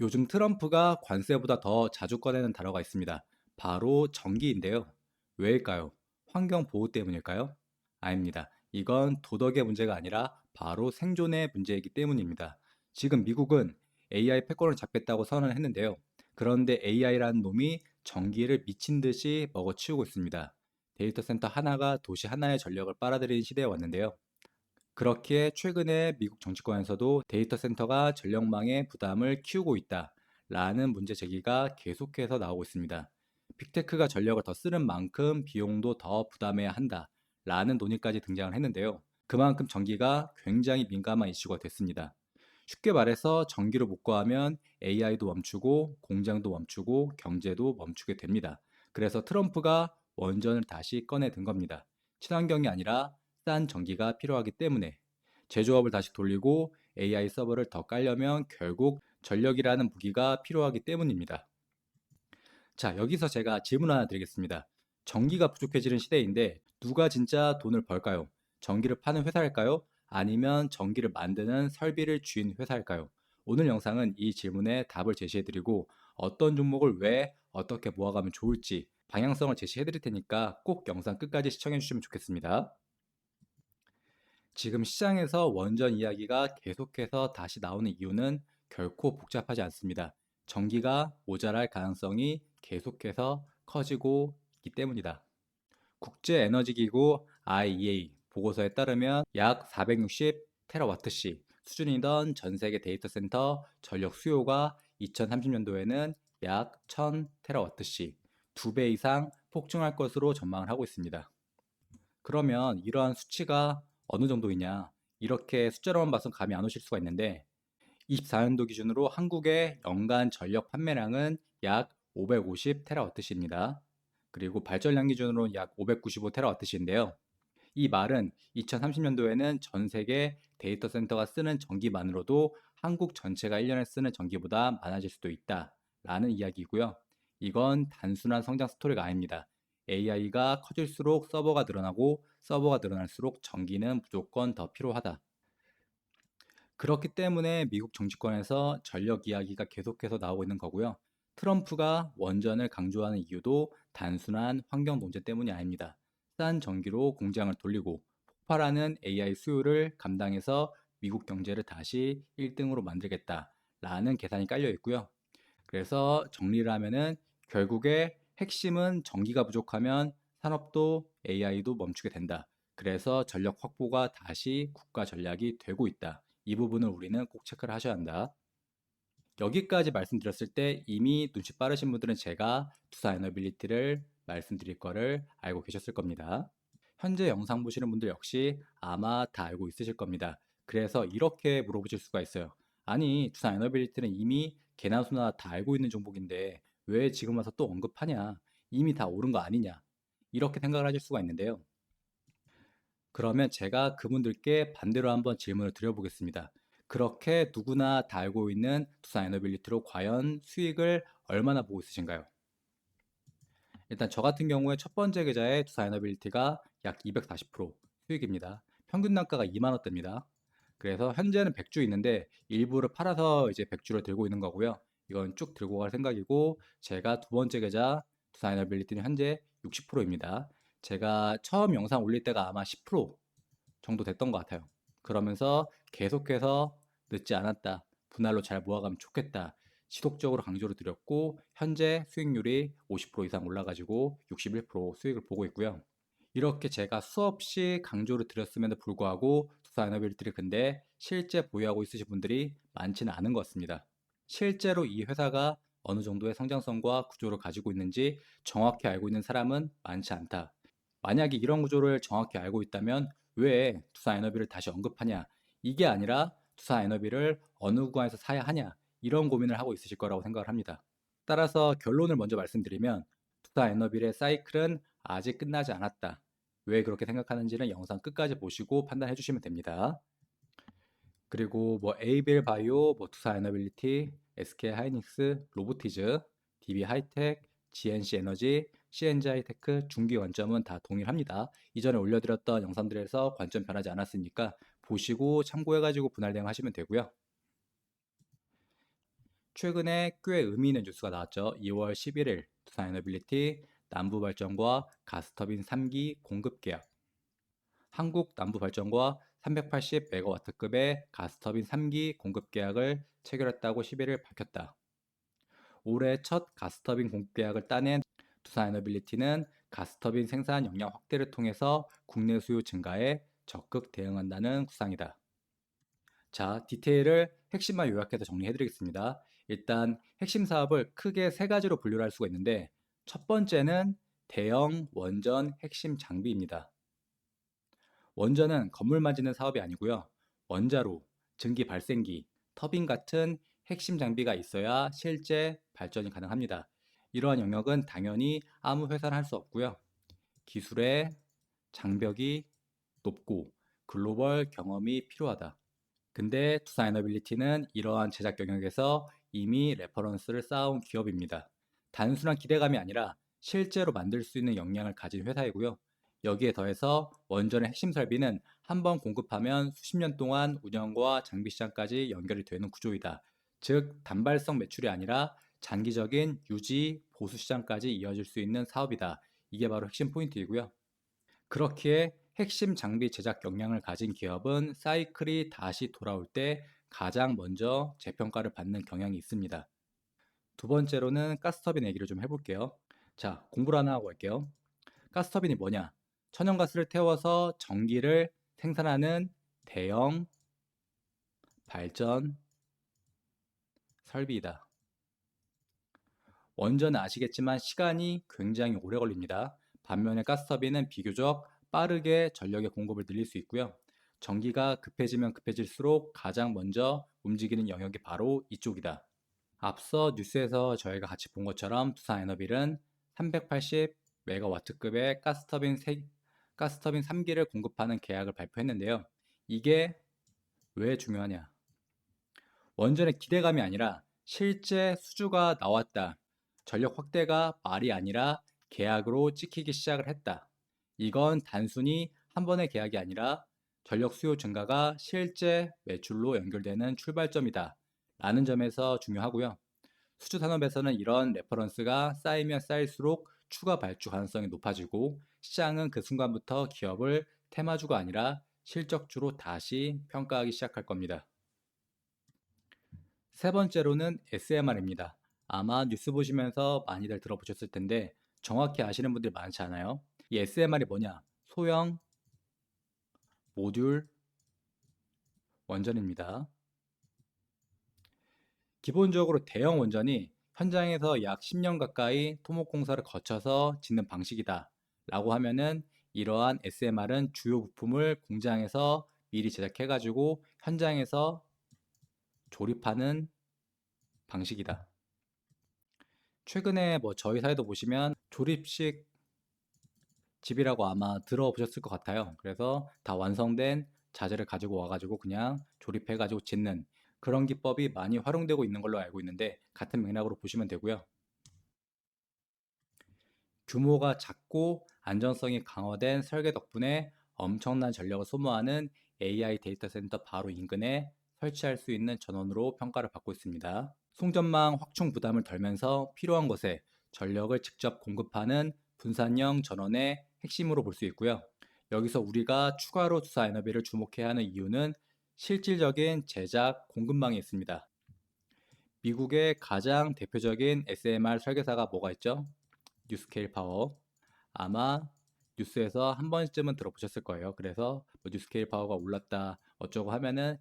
요즘 트럼프가 관세보다 더 자주 꺼내는 단어가 있습니다. 바로 전기인데요. 왜일까요? 환경 보호 때문일까요? 아닙니다. 이건 도덕의 문제가 아니라 바로 생존의 문제이기 때문입니다. 지금 미국은 AI 패권을 잡겠다고 선언을 했는데요. 그런데 AI라는 놈이 전기를 미친 듯이 먹어치우고 있습니다. 데이터 센터 하나가 도시 하나의 전력을 빨아들이는 시대에 왔는데요. 그렇기에 최근에 미국 정치권에서도 데이터 센터가 전력망의 부담을 키우고 있다. 라는 문제 제기가 계속해서 나오고 있습니다. 빅테크가 전력을 더 쓰는 만큼 비용도 더 부담해야 한다. 라는 논의까지 등장을 했는데요. 그만큼 전기가 굉장히 민감한 이슈가 됐습니다. 쉽게 말해서 전기를 못 구하면 AI도 멈추고 공장도 멈추고 경제도 멈추게 됩니다. 그래서 트럼프가 원전을 다시 꺼내 든 겁니다. 친환경이 아니라 싼 전기가 필요하기 때문에 제조업을 다시 돌리고 AI 서버를 더 깔려면 결국 전력이라는 무기가 필요하기 때문입니다. 자, 여기서 제가 질문 하나 드리겠습니다. 전기가 부족해지는 시대인데 누가 진짜 돈을 벌까요? 전기를 파는 회사일까요? 아니면 전기를 만드는 설비를 쥔 회사일까요? 오늘 영상은 이 질문에 답을 제시해드리고 어떤 종목을 왜 어떻게 모아가면 좋을지 방향성을 제시해드릴 테니까 꼭 영상 끝까지 시청해주시면 좋겠습니다. 지금 시장에서 원전 이야기가 계속해서 다시 나오는 이유는 결코 복잡하지 않습니다. 전기가 모자랄 가능성이 계속해서 커지고 있기 때문이다. 국제에너지기구 IEA 보고서에 따르면 약 460 테라와트시 수준이던 전 세계 데이터 센터 전력 수요가 2030년도에는 약 1000 테라와트시 두 배 이상 폭증할 것으로 전망을 하고 있습니다. 그러면 이러한 수치가 어느 정도이냐 이렇게 숫자로만 봐서 감이 안 오실 수가 있는데 24년도 기준으로 한국의 연간 전력 판매량은 약 550 테라와트시입니다. 그리고 발전량 기준으로 약595 테라와트시인데요. 이 말은 2030년도에는 전 세계 데이터 센터가 쓰는 전기만으로도 한국 전체가 1년에 쓰는 전기보다 많아질 수도 있다. 라는 이야기고요. 이건 단순한 성장 스토리가 아닙니다. AI가 커질수록 서버가 늘어나고 서버가 늘어날수록 전기는 무조건 더 필요하다. 그렇기 때문에 미국 정치권에서 전력 이야기가 계속해서 나오고 있는 거고요. 트럼프가 원전을 강조하는 이유도 단순한 환경 논제 때문이 아닙니다. 싼 전기로 공장을 돌리고 폭발하는 AI 수요를 감당해서 미국 경제를 다시 1등으로 만들겠다라는 계산이 깔려 있고요. 그래서 정리를 하면은 결국에 핵심은 전기가 부족하면 산업도 AI도 멈추게 된다. 그래서 전력 확보가 다시 국가 전략이 되고 있다. 이 부분을 우리는 꼭 체크를 하셔야 한다. 여기까지 말씀드렸을 때 이미 눈치 빠르신 분들은 제가 투사 에너빌리티를 말씀드릴 거를 알고 계셨을 겁니다. 현재 영상 보시는 분들 역시 아마 다 알고 있으실 겁니다. 그래서 이렇게 물어보실 수가 있어요. 아니, 투사 에너빌리티는 이미 개나 소나 다 알고 있는 종목인데 왜 지금 와서 또 언급하냐? 이미 다 옳은 거 아니냐? 이렇게 생각을 하실 수가 있는데요. 그러면 제가 그분들께 반대로 한번 질문을 드려보겠습니다. 그렇게 누구나 다 알고 있는 투자 에너빌리티로 과연 수익을 얼마나 보고 있으신가요? 일단 저 같은 경우에 첫 번째 계좌의 투자 에너빌리티가 약 240% 수익입니다. 평균 단가가 2만 원대입니다. 그래서 현재는 100주 있는데 일부를 팔아서 이제 100주를 들고 있는 거고요. 이건 쭉 들고 갈 생각이고 제가 두 번째 계좌 투사이너빌리티는 현재 60%입니다. 제가 처음 영상 올릴 때가 아마 10% 정도 됐던 것 같아요. 그러면서 계속해서 늦지 않았다. 분할로 잘 모아가면 좋겠다. 지속적으로 강조를 드렸고 현재 수익률이 50% 이상 올라가지고 61% 수익을 보고 있고요. 이렇게 제가 수없이 강조를 드렸음에도 불구하고 투사 에너빌리티를 근데 실제 보유하고 있으신 분들이 많지는 않은 것 같습니다. 실제로 이 회사가 어느 정도의 성장성과 구조를 가지고 있는지 정확히 알고 있는 사람은 많지 않다. 만약에 이런 구조를 정확히 알고 있다면 왜 투사 에너비를 다시 언급하냐? 이게 아니라 투사 에너비를 어느 구간에서 사야 하냐? 이런 고민을 하고 있으실 거라고 생각을 합니다. 따라서 결론을 먼저 말씀드리면 투사 에너빌의 사이클은 아직 끝나지 않았다. 왜 그렇게 생각하는지는 영상 끝까지 보시고 판단해 주시면 됩니다. 그리고 뭐 에이빌 바이오, 뭐 투사 에너빌리티, SK 하이닉스, 로보티즈, DB 하이텍, GNC 에너지, CNG 하이테크 중기 관점은 다 동일합니다. 이전에 올려드렸던 영상들에서 관점 변하지 않았으니까 보시고 참고해가지고 분할 대응하시면 되고요. 최근에 꽤 의미 있는 뉴스가 나왔죠. 2월 11일 두산 에너빌리티 남부발전과 가스터빈 3기 공급 계약. 한국 남부발전과 380메가와트급의 가스터빈 3기 공급 계약을 체결했다고 11일 밝혔다. 올해 첫 가스터빈 공급 계약을 따낸 두산 에너빌리티는 가스터빈 생산 역량 확대를 통해서 국내 수요 증가에 적극 대응한다는 구상이다. 자, 디테일을 핵심만 요약해서 정리해 드리겠습니다. 일단 핵심 사업을 크게 세 가지로 분류를 할 수가 있는데 첫 번째는 대형 원전 핵심 장비입니다. 원전은 건물만 짓는 사업이 아니고요. 원자로, 증기 발생기, 터빈 같은 핵심 장비가 있어야 실제 발전이 가능합니다. 이러한 영역은 당연히 아무 회사는 할 수 없고요. 기술의 장벽이 높고 글로벌 경험이 필요하다. 근데 투사 에너빌리티는 이러한 제작 영역에서 이미 레퍼런스를 쌓아온 기업입니다. 단순한 기대감이 아니라 실제로 만들 수 있는 역량을 가진 회사이고요. 여기에 더해서 원전의 핵심 설비는 한 번 공급하면 수십 년 동안 운영과 장비 시장까지 연결이 되는 구조이다. 즉, 단발성 매출이 아니라 장기적인 유지, 보수 시장까지 이어질 수 있는 사업이다. 이게 바로 핵심 포인트이고요. 그렇기에 핵심 장비 제작 역량을 가진 기업은 사이클이 다시 돌아올 때 가장 먼저 재평가를 받는 경향이 있습니다. 두 번째로는 가스터빈 얘기를 좀 해볼게요. 자, 공부를 하나 하고 갈게요. 가스터빈이 뭐냐? 천연가스를 태워서 전기를 생산하는 대형 발전 설비이다. 원전은 아시겠지만 시간이 굉장히 오래 걸립니다. 반면에 가스터빈은 비교적 빠르게 전력의 공급을 늘릴 수 있고요. 전기가 급해지면 급해질수록 가장 먼저 움직이는 영역이 바로 이쪽이다. 앞서 뉴스에서 저희가 같이 본 것처럼 두산 에너빌은 380 메가와트급의 가스터빈, 3, 가스터빈 3기를 공급하는 계약을 발표했는데요. 이게 왜 중요하냐? 원전의 기대감이 아니라 실제 수주가 나왔다. 전력 확대가 말이 아니라 계약으로 찍히기 시작을 했다. 이건 단순히 한 번의 계약이 아니라 전력 수요 증가가 실제 매출로 연결되는 출발점이다. 라는 점에서 중요하고요. 수주 산업에서는 이런 레퍼런스가 쌓이면 쌓일수록 추가 발주 가능성이 높아지고 시장은 그 순간부터 기업을 테마주가 아니라 실적주로 다시 평가하기 시작할 겁니다. 세 번째로는 SMR입니다. 아마 뉴스 보시면서 많이들 들어보셨을 텐데 정확히 아시는 분들이 많지 않아요. 이 SMR이 뭐냐? 소형 모듈 원전입니다. 기본적으로 대형 원전이 현장에서 약 10년 가까이 토목 공사를 거쳐서 짓는 방식이다. 라고 하면은 이러한 SMR은 주요 부품을 공장에서 미리 제작해가지고 현장에서 조립하는 방식이다. 최근에 뭐 저희 사회도 보시면 조립식 집이라고 아마 들어보셨을 것 같아요. 그래서 다 완성된 자재를 가지고 와가지고 그냥 조립해가지고 짓는 그런 기법이 많이 활용되고 있는 걸로 알고 있는데 같은 맥락으로 보시면 되고요. 규모가 작고 안전성이 강화된 설계 덕분에 엄청난 전력을 소모하는 AI 데이터 센터 바로 인근에 설치할 수 있는 전원으로 평가를 받고 있습니다. 송전망 확충 부담을 덜면서 필요한 곳에 전력을 직접 공급하는 분산형 전원의 핵심으로 볼 수 있고요. 여기서 우리가 추가로 투사 에너비를 주목해야 하는 이유는 실질적인 제작 공급망이 있습니다. 미국의 가장 대표적인 SMR 설계사가 뭐가 있죠? 뉴스케일 파워. 아마 뉴스에서 한 번쯤은 들어보셨을 거예요. 그래서 뭐 뉴스케일 파워가 올랐다 어쩌고 하면은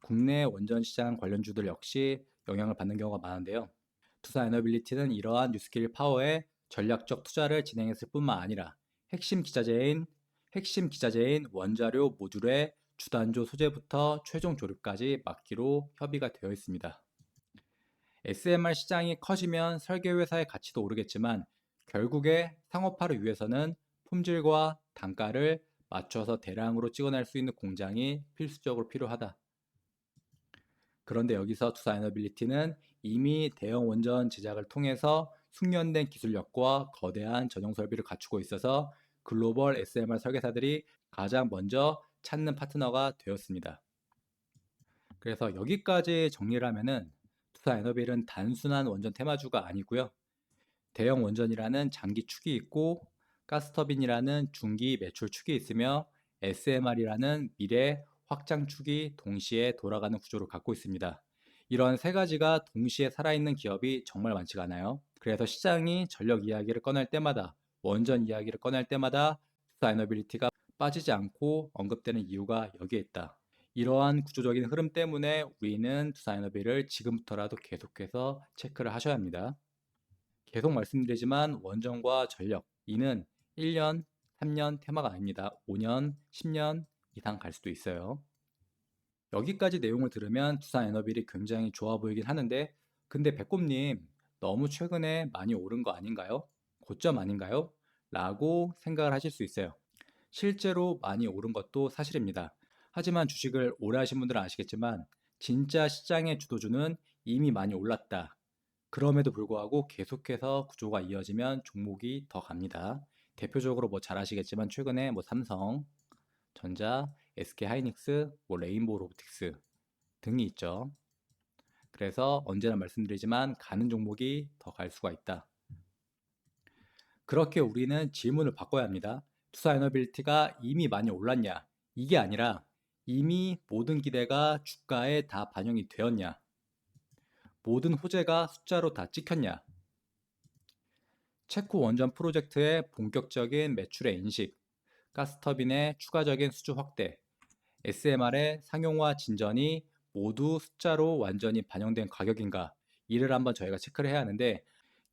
국내 원전 시장 관련주들 역시 영향을 받는 경우가 많은데요. 투사 에너빌리티는 이러한 뉴스케일 파워에 전략적 투자를 진행했을 뿐만 아니라 핵심 기자재인 핵심 기자재인 원자료 모듈의 주단조 소재부터 최종 조립까지 맡기로 협의가 되어 있습니다. SMR 시장이 커지면 설계 회사의 가치도 오르겠지만 결국에 상업화를 위해서는 품질과 단가를 맞춰서 대량으로 찍어낼 수 있는 공장이 필수적으로 필요하다. 그런데 여기서 투사 에너빌리티는 이미 대형 원전 제작을 통해서 숙련된 기술력과 거대한 전용 설비를 갖추고 있어서 글로벌 SMR 설계사들이 가장 먼저 찾는 파트너가 되었습니다. 그래서 여기까지 정리를 하면은 투사 에너빌은 단순한 원전 테마주가 아니고요. 대형 원전이라는 장기 축이 있고 가스터빈이라는 중기 매출 축이 있으며 SMR이라는 미래 확장 축이 동시에 돌아가는 구조를 갖고 있습니다. 이런 세 가지가 동시에 살아있는 기업이 정말 많지가 않아요. 그래서 시장이 전력 이야기를 꺼낼 때마다 원전 이야기를 꺼낼 때마다 수사이너빌리티가 빠지지 않고 언급되는 이유가 여기에 있다. 이러한 구조적인 흐름 때문에 우리는 투사이너빌을 지금부터라도 계속해서 체크를 하셔야 합니다. 계속 말씀드리지만 원전과 전력 이는 1년, 3년 테마가 아닙니다. 5년, 10년 이상 갈 수도 있어요. 여기까지 내용을 들으면 투사 에너빌이 굉장히 좋아 보이긴 하는데 근데 배꼽님 너무 최근에 많이 오른 거 아닌가요? 고점 아닌가요? 라고 생각을 하실 수 있어요. 실제로 많이 오른 것도 사실입니다. 하지만 주식을 오래 하신 분들은 아시겠지만 진짜 시장의 주도주는 이미 많이 올랐다. 그럼에도 불구하고 계속해서 구조가 이어지면 종목이 더 갑니다. 대표적으로 뭐 잘 아시겠지만 최근에 뭐 삼성, 전자, SK 하이닉스, 뭐 레인보우 로보틱스 등이 있죠. 그래서 언제나 말씀드리지만 가는 종목이 더 갈 수가 있다. 그렇게 우리는 질문을 바꿔야 합니다. 투사 에너빌리티가 이미 많이 올랐냐? 이게 아니라 이미 모든 기대가 주가에 다 반영이 되었냐? 모든 호재가 숫자로 다 찍혔냐? 체코 원전 프로젝트의 본격적인 매출의 인식, 가스터빈의 추가적인 수주 확대, SMR의 상용화 진전이 모두 숫자로 완전히 반영된 가격인가 이를 한번 저희가 체크를 해야 하는데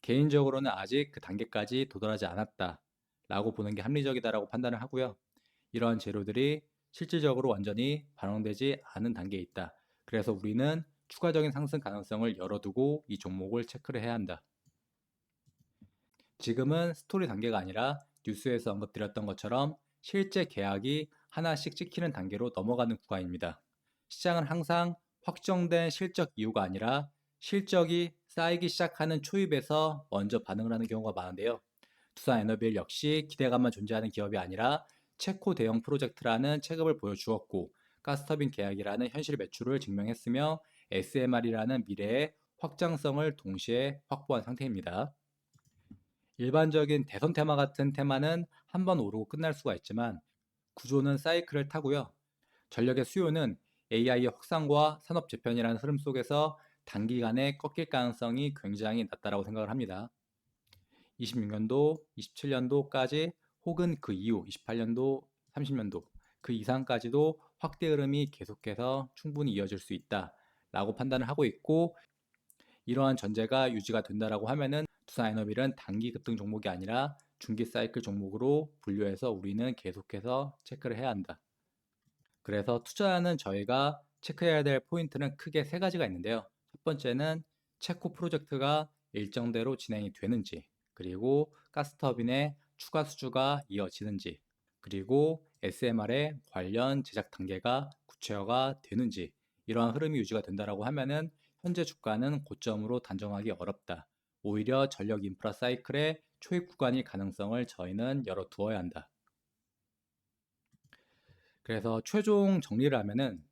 개인적으로는 아직 그 단계까지 도달하지 않았다 라고 보는 게 합리적이다라고 판단을 하고요. 이러한 재료들이 실질적으로 완전히 반영되지 않은 단계에 있다. 그래서 우리는 추가적인 상승 가능성을 열어두고 이 종목을 체크를 해야 한다. 지금은 스토리 단계가 아니라 뉴스에서 언급드렸던 것처럼 실제 계약이 하나씩 찍히는 단계로 넘어가는 구간입니다. 시장은 항상 확정된 실적 이유가 아니라 실적이 쌓이기 시작하는 초입에서 먼저 반응을 하는 경우가 많은데요. 투사 에너빌 역시 기대감만 존재하는 기업이 아니라 체코 대형 프로젝트라는 체급을 보여주었고 가스터빈 계약이라는 현실 매출을 증명했으며 SMR이라는 미래의 확장성을 동시에 확보한 상태입니다. 일반적인 대선 테마 같은 테마는 한 번 오르고 끝날 수가 있지만 구조는 사이클을 타고요. 전력의 수요는 AI의 확산과 산업 재편이라는 흐름 속에서 단기간에 꺾일 가능성이 굉장히 낮다라고 생각을 합니다. 26년도, 27년도까지 혹은 그 이후 28년도, 30년도 그 이상까지도 확대 흐름이 계속해서 충분히 이어질 수 있다 라고 판단을 하고 있고 이러한 전제가 유지가 된다라고 하면은 투사 에너빌은 단기 급등 종목이 아니라 중기 사이클 종목으로 분류해서 우리는 계속해서 체크를 해야 한다. 그래서 투자하는 저희가 체크해야 될 포인트는 크게 세 가지가 있는데요. 첫 번째는 체코 프로젝트가 일정대로 진행이 되는지, 그리고 가스터빈의 추가 수주가 이어지는지, 그리고 SMR의 관련 제작 단계가 구체화가 되는지 이러한 흐름이 유지가 된다라고 하면은 현재 주가는 고점으로 단정하기 어렵다. 오히려 전력 인프라 사이클의 초입 구간일 가능성을 저희는 열어두어야 한다. 그래서 최종 정리를 하면은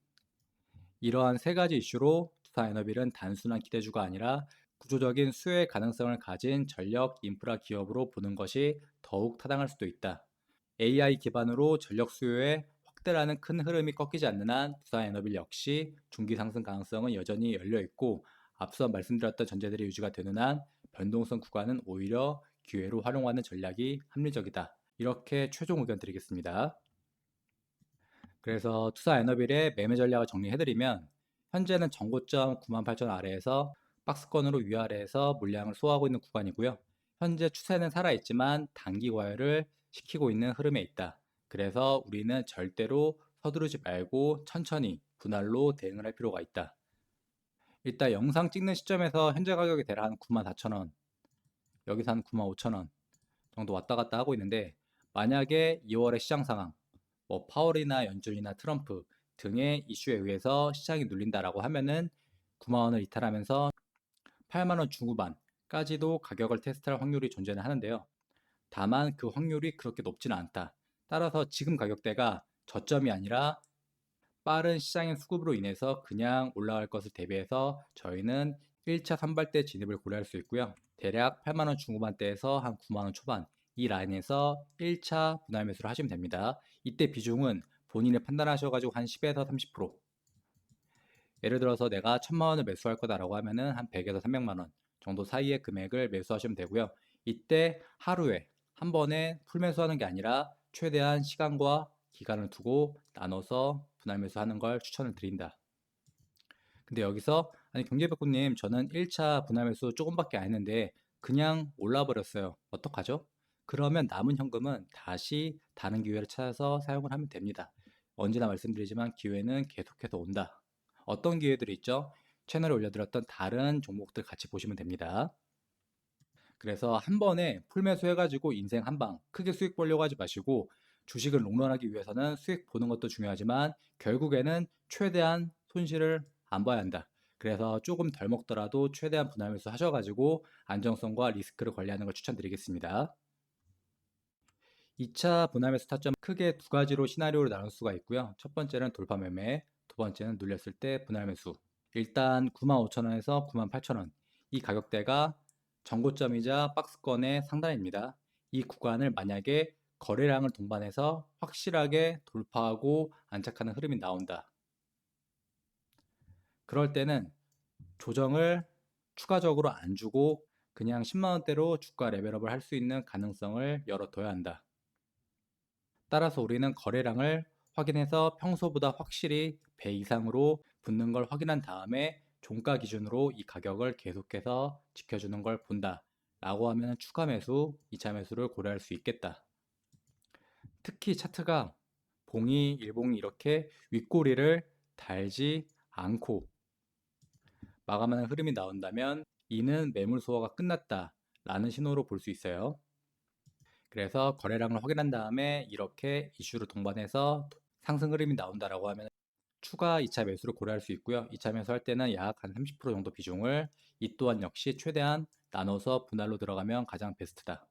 이러한 세 가지 이슈로 투사 에너빌은 단순한 기대주가 아니라 구조적인 수혜 가능성을 가진 전력 인프라 기업으로 보는 것이 더욱 타당할 수도 있다. AI 기반으로 전력 수요의 확대라는 큰 흐름이 꺾이지 않는 한 투사 에너빌 역시 중기 상승 가능성은 여전히 열려 있고 앞서 말씀드렸던 전제들이 유지가 되는 한 변동성 구간은 오히려 기회로 활용하는 전략이 합리적이다. 이렇게 최종 의견 드리겠습니다. 그래서 투사 에너빌의 매매 전략을 정리해드리면 현재는 정고점 98,000 아래에서 박스권으로 위아래에서 물량을 소화하고 있는 구간이고요. 현재 추세는 살아있지만 단기 과열을 시키고 있는 흐름에 있다. 그래서 우리는 절대로 서두르지 말고 천천히 분할로 대응을 할 필요가 있다. 일단 영상 찍는 시점에서 현재 가격이 대략 한 94,000원 여기서 한 95,000원 정도 왔다 갔다 하고 있는데 만약에 2월의 시장 상황 뭐 파월이나 연준이나 트럼프 등의 이슈에 의해서 시장이 눌린다라고 하면은 9만 원을 이탈하면서 8만 원 중후반까지도 가격을 테스트할 확률이 존재는 하는데요. 다만 그 확률이 그렇게 높지는 않다. 따라서 지금 가격대가 저점이 아니라 빠른 시장의 수급으로 인해서 그냥 올라갈 것을 대비해서 저희는 1차 선발대 진입을 고려할 수 있고요. 대략 8만원 중후반대에서 한 9만원 초반 이 라인에서 1차 분할 매수를 하시면 됩니다. 이때 비중은 본인이 판단하셔가지고 한 10에서 30% 예를 들어서 내가 1000만 원을 매수할 거다라고 하면은 한 100에서 300만 원 정도 사이의 금액을 매수하시면 되고요. 이때 하루에 한 번에 풀 매수하는 게 아니라 최대한 시간과 기간을 두고 나눠서 분할 매수하는 걸 추천을 드린다. 근데 여기서 아니 경제백구님 저는 1차 분할 매수 조금밖에 안 했는데 그냥 올라버렸어요. 어떡하죠? 그러면 남은 현금은 다시 다른 기회를 찾아서 사용을 하면 됩니다. 언제나 말씀드리지만 기회는 계속해서 온다. 어떤 기회들이 있죠? 채널에 올려드렸던 다른 종목들 같이 보시면 됩니다. 그래서 한 번에 풀매수 해가지고 인생 한 방 크게 수익 보려고 하지 마시고 주식을 롱런하기 위해서는 수익 보는 것도 중요하지만 결국에는 최대한 손실을 안 봐야 한다. 그래서 조금 덜 먹더라도 최대한 분할 매수 하셔가지고 안정성과 리스크를 관리하는 걸 추천드리겠습니다. 2차 분할 매수 타점 크게 두 가지로 시나리오를 나눌 수가 있고요. 첫 번째는 돌파 매매, 두 번째는 눌렸을 때 분할 매수. 일단 95,000원에서 98,000원. 이 가격대가 전고점이자 박스권의 상단입니다. 이 구간을 만약에 거래량을 동반해서 확실하게 돌파하고 안착하는 흐름이 나온다. 그럴 때는 조정을 추가적으로 안 주고 그냥 10만원대로 주가 레벨업을 할 수 있는 가능성을 열어둬야 한다. 따라서 우리는 거래량을 확인해서 평소보다 확실히 배 이상으로 붙는 걸 확인한 다음에 종가 기준으로 이 가격을 계속해서 지켜주는 걸 본다. 라고 하면 추가 매수, 2차 매수를 고려할 수 있겠다. 특히 차트가 봉이, 일봉이 이렇게 윗꼬리를 달지 않고 마감하는 흐름이 나온다면 이는 매물 소화가 끝났다 라는 신호로 볼 수 있어요. 그래서 거래량을 확인한 다음에 이렇게 이슈를 동반해서 상승 흐름이 나온다라고 하면 추가 2차 매수를 고려할 수 있고요. 2차 매수할 때는 약 한 30% 정도 비중을 이 또한 역시 최대한 나눠서 분할로 들어가면 가장 베스트다.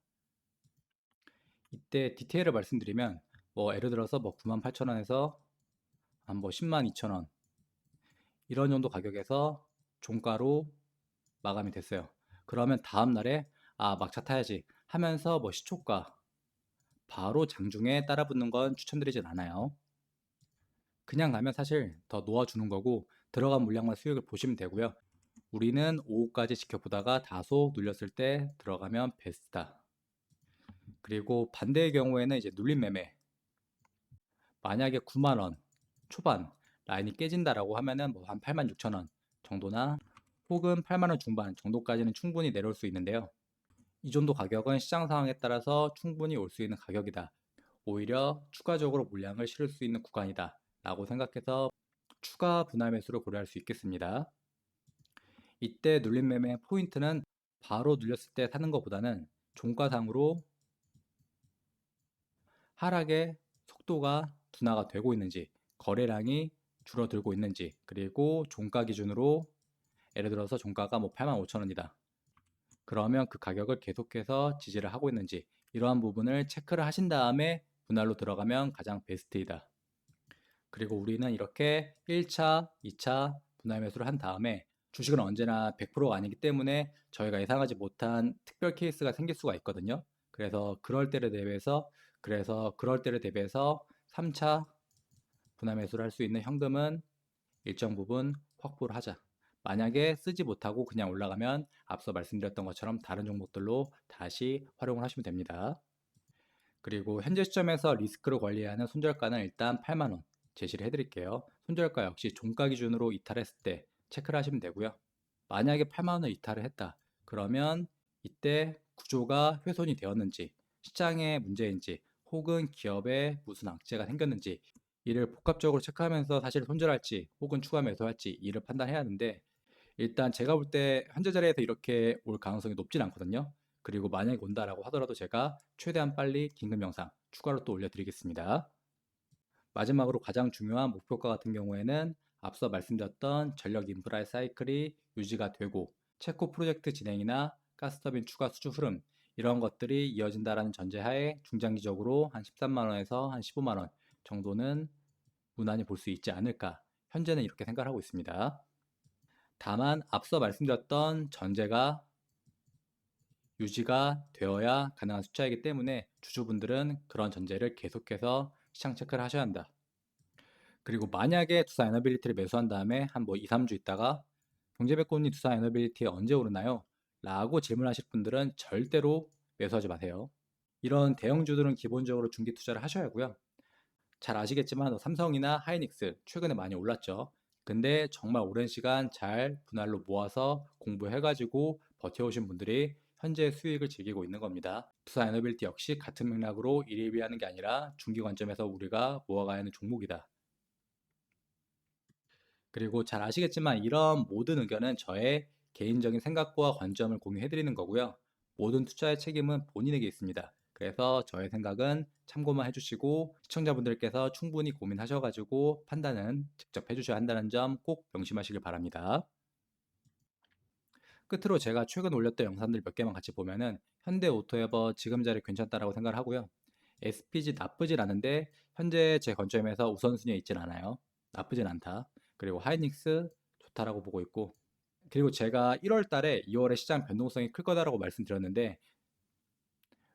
이때 디테일을 말씀드리면 뭐 예를 들어서 뭐 98,000원에서 한 뭐 102,000원 이런 정도 가격에서 종가로 마감이 됐어요. 그러면 다음 날에 아 막차 타야지 하면서 뭐 시초가 바로 장중에 따라 붙는 건 추천드리진 않아요. 그냥 가면 사실 더 놓아주는 거고 들어간 물량만 수익을 보시면 되고요. 우리는 오후까지 지켜보다가 다소 눌렸을 때 들어가면 베스트다. 그리고 반대의 경우에는 이제 눌림 매매. 만약에 9만 원 초반 라인이 깨진다라고 하면은 뭐 한 8만 6천 원 정도나 혹은 8만 원 중반 정도까지는 충분히 내려올 수 있는데요. 이 정도 가격은 시장 상황에 따라서 충분히 올 수 있는 가격이다. 오히려 추가적으로 물량을 실을 수 있는 구간이다. 라고 생각해서 추가 분할 매수를 고려할 수 있겠습니다. 이때 눌림 매매 포인트는 바로 눌렸을 때 사는 것보다는 종가상으로 하락의 속도가 둔화가 되고 있는지 거래량이 줄어들고 있는지 그리고 종가 기준으로 예를 들어서 종가가 뭐 85,000원이다. 그러면 그 가격을 계속해서 지지를 하고 있는지 이러한 부분을 체크를 하신 다음에 분할로 들어가면 가장 베스트이다. 그리고 우리는 이렇게 1차, 2차 분할 매수를 한 다음에 주식은 언제나 100%가 아니기 때문에 저희가 예상하지 못한 특별 케이스가 생길 수가 있거든요. 그래서 그럴 때를 대비해서 그래서 그럴 때를 대비해서 3차 분할 매수를 할 수 있는 현금은 일정 부분 확보를 하자. 만약에 쓰지 못하고 그냥 올라가면 앞서 말씀드렸던 것처럼 다른 종목들로 다시 활용을 하시면 됩니다. 그리고 현재 시점에서 리스크를 관리하는 손절가는 일단 8만원 제시를 해드릴게요. 손절가 역시 종가 기준으로 이탈했을 때 체크를 하시면 되고요. 만약에 8만원을 이탈을 했다. 그러면 이때 구조가 훼손이 되었는지 시장의 문제인지 혹은 기업에 무슨 악재가 생겼는지 이를 복합적으로 체크하면서 사실 손절할지 혹은 추가 매수할지 이를 판단해야 하는데 일단 제가 볼 때 현재 자리에서 이렇게 올 가능성이 높진 않거든요. 그리고 만약에 온다라고 하더라도 제가 최대한 빨리 긴급 영상 추가로 또 올려드리겠습니다. 마지막으로 가장 중요한 목표가 같은 경우에는 앞서 말씀드렸던 전력 인프라의 사이클이 유지가 되고 체코 프로젝트 진행이나 가스터빈 추가 수주 흐름 이런 것들이 이어진다라는 전제하에 중장기적으로 한 13만 원에서 한 15만 원 정도는 무난히 볼 수 있지 않을까 현재는 이렇게 생각하고 있습니다. 다만 앞서 말씀드렸던 전제가 유지가 되어야 가능한 숫자이기 때문에 주주분들은 그런 전제를 계속해서 시장 체크를 하셔야 한다. 그리고 만약에 투자 에너빌리티를 매수한 다음에 한 뭐 2, 3주 있다가 경제백권이 투자 에너빌리티에 언제 오르나요? 라고 질문하실 분들은 절대로 매수하지 마세요. 이런 대형주들은 기본적으로 중기 투자를 하셔야 하고요. 잘 아시겠지만 삼성이나 하이닉스 최근에 많이 올랐죠. 근데 정말 오랜 시간 잘 분할로 모아서 공부해가지고 버텨오신 분들이 현재 수익을 즐기고 있는 겁니다. 투자 에너빌티 역시 같은 맥락으로 일일비하는 게 아니라 중기 관점에서 우리가 모아가야 하는 종목이다. 그리고 잘 아시겠지만 이런 모든 의견은 저의 개인적인 생각과 관점을 공유해드리는 거고요. 모든 투자의 책임은 본인에게 있습니다. 그래서 저의 생각은 참고만 해주시고 시청자분들께서 충분히 고민하셔가지고 판단은 직접 해주셔야 한다는 점 꼭 명심하시길 바랍니다. 끝으로 제가 최근 올렸던 영상들 몇 개만 같이 보면은 현대 오토에버 지금 자리 괜찮다라고 생각을 하고요. SPG 나쁘진 않은데 현재 제 관점에서 우선순위에 있진 않아요. 나쁘진 않다. 그리고 하이닉스 좋다라고 보고 있고 그리고 제가 1월 달에 2월에 시장 변동성이 클 거다라고 말씀드렸는데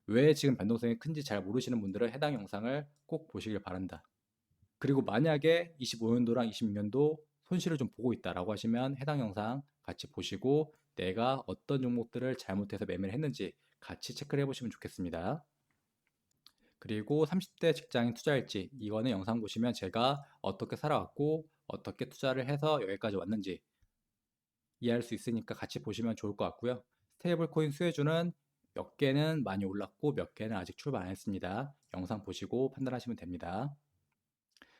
왜 지금 변동성이 큰지 잘 모르시는 분들은 해당 영상을 꼭 보시길 바란다. 그리고 만약에 25년도랑 26년도 손실을 좀 보고 있다라고 하시면 해당 영상 같이 보시고 내가 어떤 종목들을 잘못해서 매매를 했는지 같이 체크를 해보시면 좋겠습니다. 그리고 30대 직장인 투자일지 이거는 영상 보시면 제가 어떻게 살아왔고 어떻게 투자를 해서 여기까지 왔는지 이해할 수 있으니까 같이 보시면 좋을 것 같고요. 스테이블 코인 수혜주는 몇 개는 많이 올랐고 몇 개는 아직 출발 안 했습니다. 영상 보시고 판단하시면 됩니다.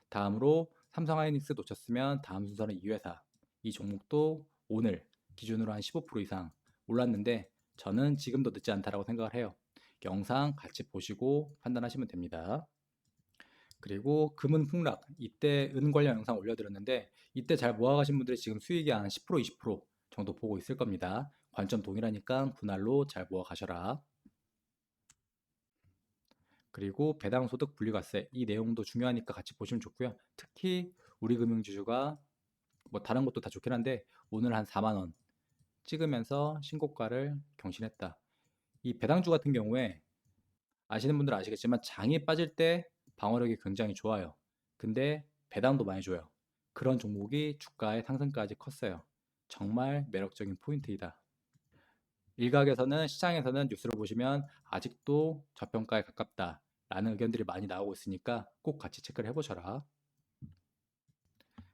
다음으로 삼성하이닉스 놓쳤으면 다음 순서는 이 회사. 이 종목도 오늘 기준으로 한 15% 이상 올랐는데 저는 지금도 늦지 않다라고 생각을 해요. 영상 같이 보시고 판단하시면 됩니다. 그리고 금은 폭락 이때 은 관련 영상 올려드렸는데 이때 잘 모아가신 분들이 지금 수익이 한 10% 20% 정도 보고 있을 겁니다. 관점 동일하니까 분할로 잘 모아가셔라. 그리고 배당 소득 분리과세 이 내용도 중요하니까 같이 보시면 좋고요. 특히 우리 금융지주가 뭐 다른 것도 다 좋긴 한데 오늘 한 4만 원 찍으면서 신고가를 경신했다. 이 배당주 같은 경우에 아시는 분들 아시겠지만 장이 빠질 때 방어력이 굉장히 좋아요. 근데 배당도 많이 줘요. 그런 종목이 주가의 상승까지 컸어요. 정말 매력적인 포인트이다. 일각에서는 시장에서는 뉴스를 보시면 아직도 저평가에 가깝다 라는 의견들이 많이 나오고 있으니까 꼭 같이 체크를 해보셔라.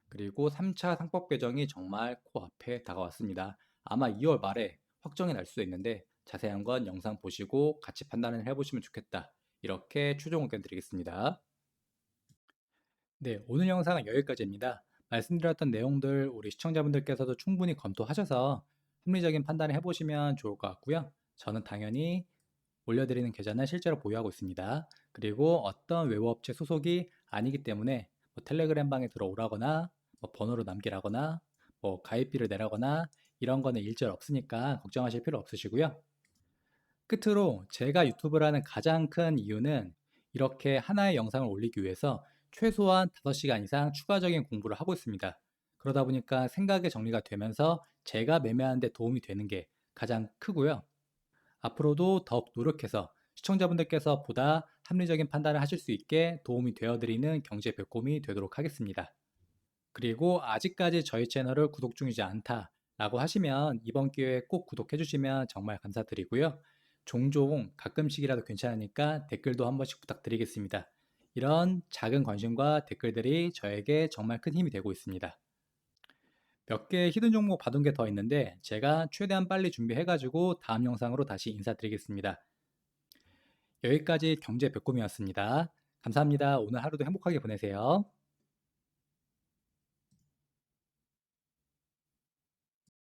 그리고 3차 상법 개정이 정말 코앞에 다가왔습니다. 아마 2월 말에 확정이 날 수도 있는데 자세한 건 영상 보시고 같이 판단을 해보시면 좋겠다. 이렇게 최종 의견 드리겠습니다. 네, 오늘 영상은 여기까지입니다. 말씀드렸던 내용들 우리 시청자분들께서도 충분히 검토하셔서 합리적인 판단을 해보시면 좋을 것 같고요. 저는 당연히 올려드리는 계좌는 실제로 보유하고 있습니다. 그리고 어떤 외부 업체 소속이 아니기 때문에 뭐 텔레그램 방에 들어오라거나 뭐 번호를 남기라거나 뭐 가입비를 내라거나 이런 거는 일절 없으니까 걱정하실 필요 없으시고요. 끝으로 제가 유튜브를 하는 가장 큰 이유는 이렇게 하나의 영상을 올리기 위해서 최소한 5시간 이상 추가적인 공부를 하고 있습니다. 그러다 보니까 생각의 정리가 되면서 제가 매매하는 데 도움이 되는 게 가장 크고요. 앞으로도 더욱 노력해서 시청자분들께서 보다 합리적인 판단을 하실 수 있게 도움이 되어드리는 경제 백곰이 되도록 하겠습니다. 그리고 아직까지 저희 채널을 구독 중이지 않다 라고 하시면 이번 기회에 꼭 구독해 주시면 정말 감사드리고요. 종종 가끔씩이라도 괜찮으니까 댓글도 한 번씩 부탁드리겠습니다. 이런 작은 관심과 댓글들이 저에게 정말 큰 힘이 되고 있습니다. 몇 개의 히든 종목 받은 게 더 있는데 제가 최대한 빨리 준비해가지고 다음 영상으로 다시 인사드리겠습니다. 여기까지 경제 백곰이었습니다. 감사합니다. 오늘 하루도 행복하게 보내세요.